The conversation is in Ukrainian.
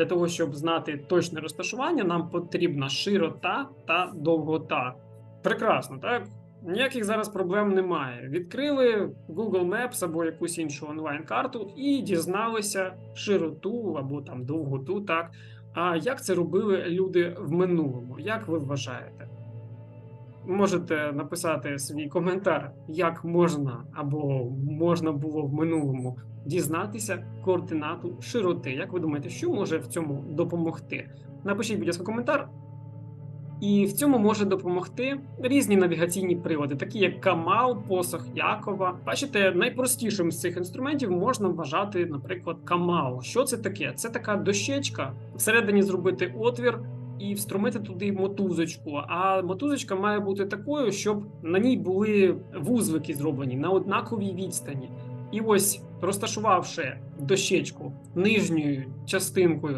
Для того, щоб знати точне розташування, нам потрібна широта та довгота. Прекрасно, так? Ніяких зараз проблем немає. Відкрили Google Maps або якусь іншу онлайн-карту і дізналися широту або там довготу, так. А як це робили люди в минулому? Як ви вважаєте? Можете написати свій коментар, як можна або можна було в минулому дізнатися координату широти. Як ви думаєте, що може в цьому допомогти? Напишіть, будь ласка, коментар. І в цьому може допомогти різні навігаційні прилади, такі як Камал, посох Якова. Бачите, найпростішим з цих інструментів можна вважати, наприклад, Камал. Що це таке? Це така дощечка, всередині зробити отвір і встромити туди мотузочку. А мотузочка має бути такою, щоб на ній були вузлики зроблені на однаковій відстані. І ось розташувавши дощечку нижньою частинкою